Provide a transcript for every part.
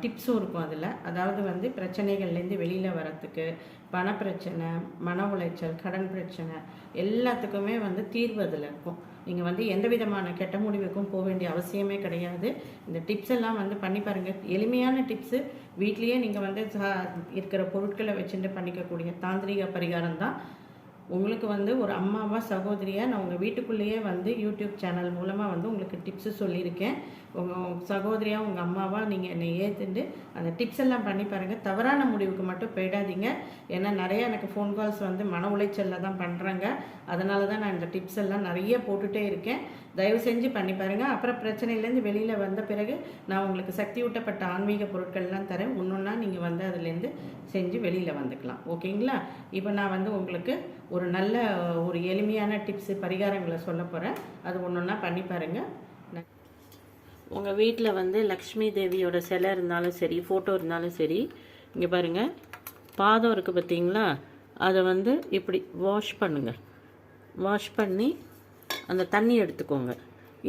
டிப்ஸும் இருக்கும் அதில். அதாவது வந்து பிரச்சனைகள்லேருந்து வெளியில் வரத்துக்கு பணப்பிரச்சனை மன உளைச்சல் கடன் பிரச்சனை எல்லாத்துக்குமே வந்து தீர்வு அதில் இருக்கும். நீங்கள் வந்து எந்த விதமான கெட்ட முடிவுக்கும் போக வேண்டிய அவசியமே கிடையாது. இந்த டிப்ஸ் எல்லாம் வந்து பண்ணி பாருங்கள் எளிமையான டிப்ஸு வீட்லேயே நீங்கள் வந்து சா- இருக்கிற பொருட்களை வச்சுட்டு பண்ணிக்கக்கூடிய தாந்திரிக பரிகாரம் தான் உங்களுக்கு வந்து ஒரு அம்மாவாக சகோதரியாக நான் உங்கள் வீட்டுக்குள்ளேயே வந்து யூடியூப் சேனல் மூலமாக வந்து உங்களுக்கு டிப்ஸு சொல்லியிருக்கேன். உங்கள் சகோதரியாக உங்கள் அம்மாவாக நீங்கள் என்னை ஏற்றுண்டு அந்த டிப்ஸ் எல்லாம் பண்ணி பாருங்கள் தவறான முடிவுக்கு மட்டும் போயிடாதீங்க. ஏன்னா நிறையா எனக்கு ஃபோன் கால்ஸ் வந்து மன உளைச்சலில் தான் பண்ணுறாங்க அதனால தான் நான் இந்த டிப்ஸ் எல்லாம் நிறைய போட்டுகிட்டே இருக்கேன். தயவு செஞ்சு பண்ணி பாருங்கள் அப்புறம் பிரச்சனையிலேருந்து வெளியில் வந்த பிறகு நான் உங்களுக்கு சக்தி ஊட்டப்பட்ட ஆன்மீக பொருட்கள்லாம் தரேன். ஒன்றுன்னா நீங்கள் வந்து அதுலேருந்து செஞ்சு வெளியில் வந்துக்கலாம். ஓகேங்களா? இப்போ நான் வந்து உங்களுக்கு ஒரு நல்ல ஒரு எளிமையான டிப்ஸு பரிகாரங்களை சொல்ல போகிறேன் அது ஒன்றொன்னா பண்ணி பாருங்கள் உங்கள் வீட்டில் வந்து லக்ஷ்மி தேவியோட சிலை இருந்தாலும் சரி ஃபோட்டோ இருந்தாலும் சரி இங்கே பாருங்கள் பாதம் இருக்குது பார்த்தீங்களா அதை வந்து இப்படி வாஷ் பண்ணுங்கள் வாஷ் பண்ணி அந்த தண்ணி எடுத்துக்கோங்க.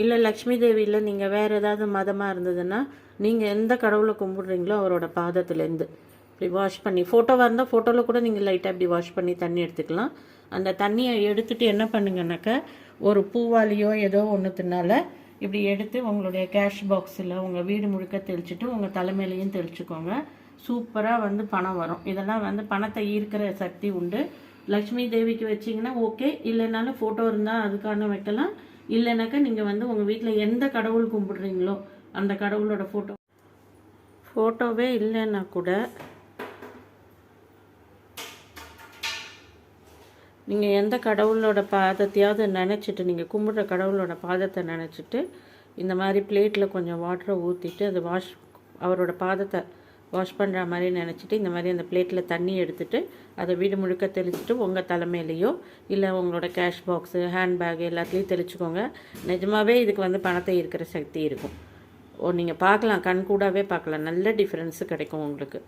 இல்லை லக்ஷ்மி தேவியில் நீங்கள் வேறு ஏதாவது மதமாக இருந்ததுன்னா நீங்கள் எந்த கடவுளை கும்பிடுறீங்களோ அவரோட பாதத்துலேருந்து இப்படி வாஷ் பண்ணி ஃபோட்டோவாக இருந்தால் ஃபோட்டோவில் கூட நீங்கள் லைட்டாக இப்படி வாஷ் பண்ணி தண்ணி எடுத்துக்கலாம். அந்த தண்ணியை எடுத்துகிட்டு என்ன பண்ணுங்கனாக்கா ஒரு பூவாலியோ ஏதோ ஒன்றுத்தினால இப்படி எடுத்து உங்களுடைய கேஷ் பாக்ஸில் உங்கள் வீடு முழுக்க தெளிச்சிட்டு உங்கள் தலைமையிலையும் தெளிச்சுக்கோங்க. சூப்பராக வந்து பணம் வரும். இதெல்லாம் வந்து பணத்தை ஈர்க்கிற சக்தி உண்டு. லக்ஷ்மி தேவிக்கு வச்சிங்கன்னா ஓகே இல்லைனாலும் ஃபோட்டோ இருந்தால் அதுக்கான வைக்கலாம். இல்லைனாக்கா நீங்கள் வந்து உங்கள் வீட்டில் எந்த கடவுள் கும்பிடுறீங்களோ அந்த கடவுளோட ஃபோட்டோ ஃபோட்டோவே இல்லைன்னா கூட நீங்கள் எந்த கடவுளோட பாதத்தையாவது நினச்சிட்டு நீங்கள் கும்பிட்ற கடவுளோட பாதத்தை நினச்சிட்டு இந்த மாதிரி பிளேட்டில் கொஞ்சம் வாட்டரை ஊற்றிட்டு அது வாஷ் அவரோட பாதத்தை வாஷ் பண்ணுற மாதிரி நினச்சிட்டு இந்த மாதிரி அந்த பிளேட்டில் தண்ணி எடுத்துகிட்டு அதை வீடு முழுக்க தெளிச்சிட்டு உங்கள் தலைமையிலையோ இல்லை உங்களோட கேஷ் பாக்ஸு ஹேண்ட்பேக் எல்லாத்துலேயும் தெளிச்சுக்கோங்க. நிஜமாகவே இதுக்கு வந்து பணத்தை இருக்கிற சக்தி இருக்கும். ஓ நீங்கள் பார்க்கலாம் கண் கூடாவே பார்க்கலாம். நல்ல டிஃப்ரென்ஸு கிடைக்கும் உங்களுக்கு.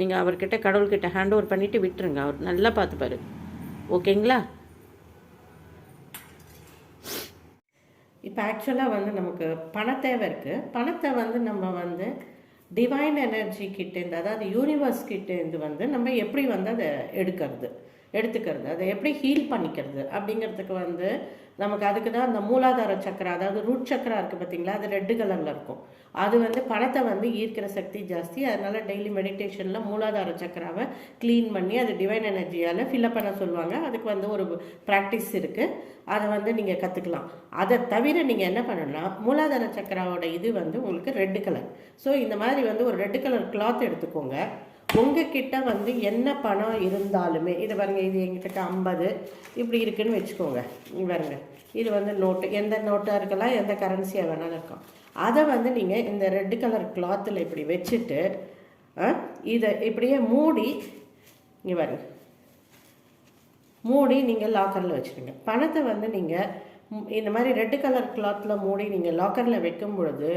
நீங்கள் அவர்கிட்ட கடவுள்கிட்ட ஹேண்ட் ஓவர் பண்ணிவிட்டு விட்டுருங்க. அவர் நல்லா பார்த்துப்பாரு. ஓகேங்களா? இப்போ ஆக்சுவலாக வந்து நமக்கு பண தேவை இருக்குது பணத்தை வந்து நம்ம வந்து டிவைன் எனர்ஜி கிட்டேருந்து அதாவது யூனிவர்ஸ் கிட்டேருந்து வந்து நம்ம எப்படி வந்து அதை எடுக்கிறது? எடுத்துக்கிறது. அதை எப்படி ஹீல் பண்ணிக்கிறது? அப்படிங்கிறதுக்கு வந்து நமக்கு அதுக்கு தான் அந்த மூலாதார சக்கரா அதாவது ரூட் சக்கரா இருக்குது பார்த்தீங்களா? அது ரெட்டு கலரில் இருக்கும். அது வந்து பணத்தை வந்து ஈர்க்கிற சக்தி ஜாஸ்தி. அதனால் டெய்லி மெடிடேஷனில் மூலாதார சக்கராவை க்ளீன் பண்ணி அது டிவைன் எனர்ஜியால் ஃபில்அப் பண்ண சொல்லுவாங்க. அதுக்கு வந்து ஒரு ப்ராக்டிஸ் இருக்குது அதை வந்து நீங்கள் கற்றுக்கலாம் அதை தவிர நீங்கள் என்ன பண்ணணும்னா மூலாதார சக்கராவோட இது வந்து உங்களுக்கு ரெட்டு கலர் ஸோ இந்த மாதிரி வந்து ஒரு ரெட்டு கலர் கிளாத் எடுத்துக்கோங்க. உங்ககிட்ட வந்து என்ன பணம் இருந்தாலுமே இது பாருங்க இது எங்கிட்ட ஐம்பது இப்படி இருக்குன்னு வச்சுக்கோங்க. பாருங்க இது வந்து நோட்டு எந்த நோட்டாக இருக்கலாம் எந்த கரன்சியாக வேணாலும் இருக்கும் அதை வந்து நீங்கள் இந்த ரெட் கலர் கிளாத்தில் இப்படி வச்சுட்டு ஆ, இதை இப்படியே மூடி இங்கே பாருங்க. மூடி நீங்கள் லாக்கரில் வச்சுருங்க பணத்தை வந்து நீங்கள் இந்த மாதிரி ரெட் கலர் கிளாத்தில் மூடி நீங்கள் லாக்கரில் வைக்கும் பொழுது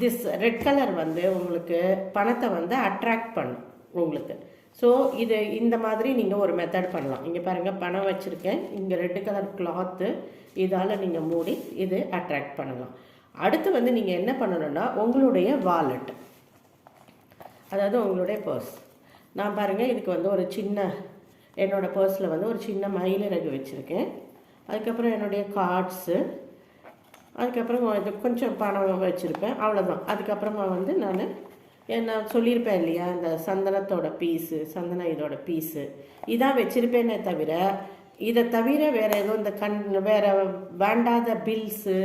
திஸ் ரெட் கலர் வந்து உங்களுக்கு பணத்தை வந்து அட்ராக்ட் பண்ணும். உங்களுக்கு. ஸோ இது இந்த மாதிரி நீங்கள் ஒரு மெத்தட் பண்ணலாம். இங்கே பாருங்கள் பணம் வச்சுருக்கேன். இங்கே ரெட் கலர் கிளாத்து இதால் நீங்கள் மூடி இது அட்ராக்ட் பண்ணலாம். அடுத்து வந்து நீங்கள் என்ன பண்ணணும்னா உங்களுடைய வாலெட் அதாவது உங்களுடைய பர்ஸ் நான் பாருங்கள் இதுக்கு வந்து ஒரு சின்ன என்னோட பர்ஸில் வந்து ஒரு சின்ன மயிலிறகு வச்சுருக்கேன். அதுக்கப்புறம் என்னுடைய கார்ட்ஸு அதுக்கப்புறம் இது கொஞ்சம் பணம் வச்சுருப்பேன். அவ்வளோதான் அதுக்கப்புறமா வந்து நான் நான் சொல்லியிருப்பேன் இல்லையா இந்த சந்தனத்தோட பீஸு சந்தன இதோட பீஸு இதான் வச்சுருப்பேனே தவிர இதை தவிர வேறு எதுவும் இந்த கண் வேறு வேண்டாத பில்ஸு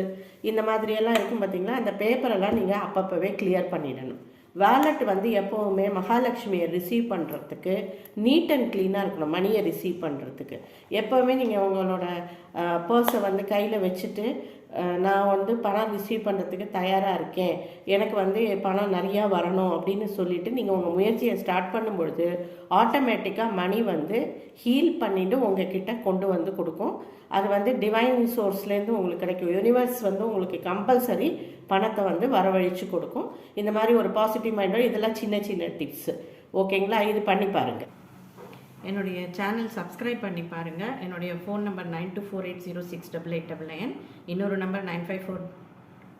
இந்த மாதிரியெல்லாம் இருக்கும் பார்த்தீங்கன்னா அந்த பேப்பரெல்லாம் நீங்கள் அப்பப்போவே கிளியர் பண்ணிடணும். வேலட் வந்து எப்போவுமே மகாலட்சுமியை ரிசீவ் பண்ணுறதுக்கு நீட் அண்ட் க்ளீனாக இருக்கணும் மணியை ரிசீவ் பண்ணுறதுக்கு எப்போவுமே நீங்கள் உங்களோட பர்ஸை வந்து கையில் வச்சுட்டு நான் வந்து பணம் ரிசீவ் பண்ணுறதுக்கு தயாராக இருக்கேன். எனக்கு வந்து பணம் நிறையா வரணும் அப்படின்னு சொல்லிவிட்டு நீங்கள் உங்கள் முயற்சியை ஸ்டார்ட் பண்ணும்பொழுது ஆட்டோமேட்டிக்காக மணி வந்து ஹீல் பண்ணிவிட்டு உங்கள் கிட்டே கொண்டு வந்து கொடுக்கும். அது வந்து டிவைன் சோர்ஸ்லேருந்து உங்களுக்கு கிடைக்கும். யூனிவர்ஸ் வந்து உங்களுக்கு கம்பல்சரி பணத்தை வந்து வரவழைச்சு கொடுக்கும். இந்த மாதிரி ஒரு பாசிட்டிவ் மைண்டோட இதெல்லாம் சின்ன சின்ன டிப்ஸு ஓகேங்களா இது பண்ணி பாருங்கள் என்னுடைய சேனல் சப்ஸ்கிரைப் பண்ணி பாருங்கள் என்னுடைய phone number nine two four eight zero six double eight double nine இன்னொரு number nine five four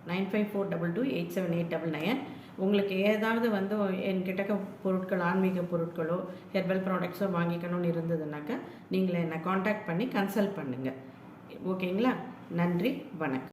nine five four double two eight seven eight double nine உங்களுக்கு ஏதாவது வந்து என்கிட்ட பொருட்கள் ஆன்மீக பொருட்களோ ஹெர்பல் ப்ராடக்ட்ஸோ வாங்கிக்கணும்னு இருந்ததுனாக்கா நீங்கள் என்னை காண்டாக்ட் பண்ணி கன்சல்ட் பண்ணுங்கள் ஓகேங்களா நன்றி வணக்கம்.